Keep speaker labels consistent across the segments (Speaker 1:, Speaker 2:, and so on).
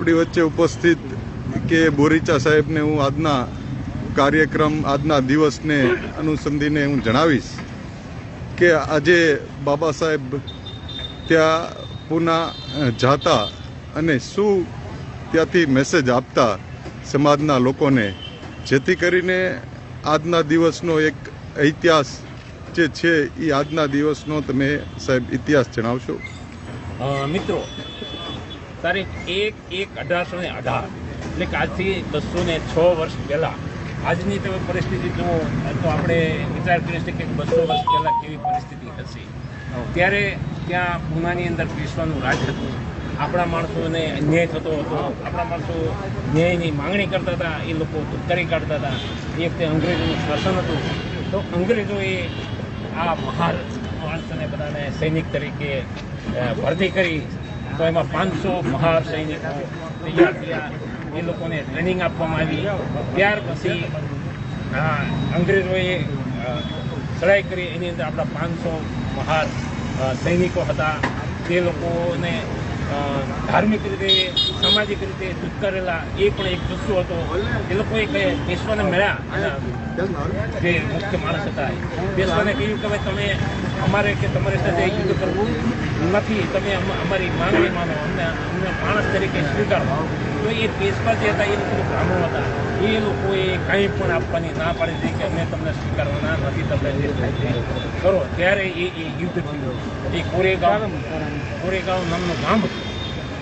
Speaker 1: આપણી વચ્ચે ઉપસ્થિત કે બોરીચા સાહેબને હું આજના કાર્યક્રમ, આજના દિવસને અનુસંધીને હું જણાવીશ કે આજે બાબા સાહેબ ત્યાં પૂના જાતા અને શું ત્યાંથી મેસેજ આપતા સમાજના લોકોને, જેથી કરીને આજના દિવસનો એક ઇતિહાસ જે છે એ આજના દિવસનો તમે સાહેબ ઇતિહાસ જણાવશો?
Speaker 2: મિત્રો તારીખ એક એક, અઢારસો ને અઢાર. એટલે કે આજથી બસો ને છ વર્ષ પહેલાં. આજની તમે પરિસ્થિતિ જુઓ તો આપણે વિચાર કરી શકીએ કે બસો વર્ષ પહેલાં કેવી પરિસ્થિતિ હશે ત્યારે ત્યાં પૂનાની અંદર વિશ્વનું રાજ હતું. આપણા માણસોને અન્યાય થતો હતો. આપણા માણસો ન્યાયની માંગણી કરતા હતા. એ લોકો કરી કાઢતા હતા. એ વખતે અંગ્રેજોનું શાસન હતું. તો અંગ્રેજોએ આ મહાન માણસોને બધાને સૈનિક તરીકે ભરતી કરી. તો એમાં પાંચસો મહાર સૈનિકો તૈયાર થયા એ લોકોને ટ્રેનિંગ આપવામાં આવી ત્યાર પછી અંગ્રેજોએ ચડાઈ કરી એની અંદર આપણા પાંચસો મહાર સૈનિકો હતા તે લોકોને ધાર્મિક રીતે, સામાજિક રીતે ચૂતકારેલા એ પણ એક જુસ્સો હતો. એ લોકોએ વિશ્વને મળ્યા જે મુખ્ય માણસ હતા બેસવાને કહ્યું કે ભાઈ તમે અમારે કે તમારી સાથે યુદ્ધ કરવું નથી. તમે અમારી માંગણી માનો. અમને માણસ તરીકે સ્વીકારવા. તો એ પેશવા જે હતા, એ લોકોનું બ્રાહ્મણ હતા. એ લોકોએ કંઈ પણ આપવાની ના પાડી દીધી કે અમે તમને સ્વીકારવાના નથી, તમને જે થાય કરો. ત્યારે એ એ યુદ્ધ થયું. એ કોરેગાંવ કોરેગાંવ નામનું ગામ હતું.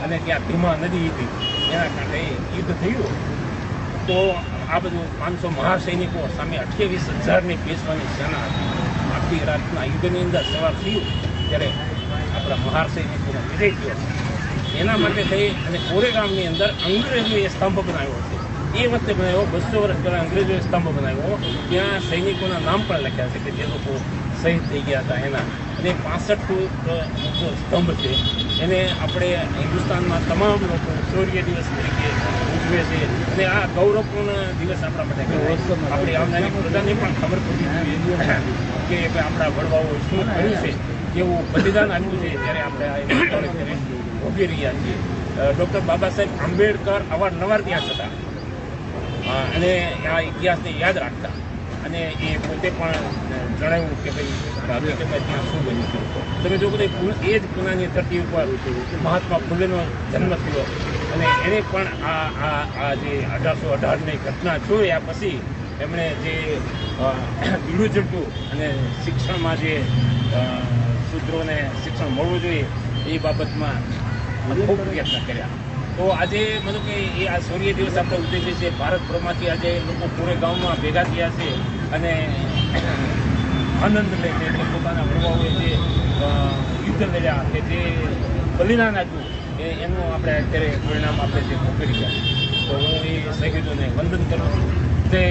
Speaker 2: અને ત્યાં ભીમા નદી હતી. એના કાંઠે યુદ્ધ થયું. તો આ બધું પાંચસો મહાસૈનિકો સામે અઠ્યાવીસ હજારની પેશવાની સેના હતી આખી રાતના યુદ્ધની અંદર સવાર થયું. ત્યારે આપણા મહાસૈનિકોનો વિજય થયો. એના માટે થઈ અને કોરેગામની અંદર અંગ્રેજોએ સ્તંભ બનાવ્યો છે એ વખતે બનાવ્યો, બસો વર્ષ પહેલાં અંગ્રેજોએ સ્તંભ બનાવ્યો. ત્યાં સૈનિકોના નામ પણ લખ્યા છે કે જે લોકો શહીદ થઈ ગયા હતા એના. અને પાસઠ ફૂટ સ્તંભ છે. એને આપણે હિન્દુસ્તાનમાં તમામ લોકો શૌર્ય દિવસ તરીકે ઉજવે છે. અને આ ગૌરવપૂર્ણ દિવસ આપણા માટે. આપણી આવનારી પ્રજાને પણ ખબર પડવી જોઈએ કે આપણા વડવાઓ શું કર્યું છે, કેવું બલિદાન આપ્યું છે ત્યારે આપણે આ ભોગવી રહ્યા છીએ ડૉક્ટર બાબા સાહેબ આંબેડકર અવારનવાર ત્યાં જતા અને આ ઇતિહાસને યાદ રાખતા. અને એ પોતે પણ જણાવ્યું કે ભાઈ હકીકતમાં ત્યાં શું બન્યું છે. તમે જો કદાચ એ જ પુનાની ધરતી ઉપર મહાત્મા ફુલેનો જન્મ થયો. અને એને પણ આ આ આ જે અઢારસો અઢારની ઘટના જોયા પછી એમણે જે બીડું ઝડપ્યું અને શિક્ષણમાં જે સૂત્રોને શિક્ષણ મળવું જોઈએ, એ બાબતમાં ખૂબ પ્રયત્ન કર્યા તો આજે મતલબ કે એ આ સૂર્ય દિવસ આપણે છે છીએ ભારતભરમાંથી આજે લોકો પૂરે ગામમાં ભેગા થયા છે અને આનંદ લે છે એટલે પોતાના વડવાઓએ જે યુદ્ધ લડ્યા કે જે બલિદાન આપ્યું એ એનું આપણે અત્યારે પરિણામ આપણે જે મોકલી ગયા તો હું એ શહીદોને વંદન કરું છું. જય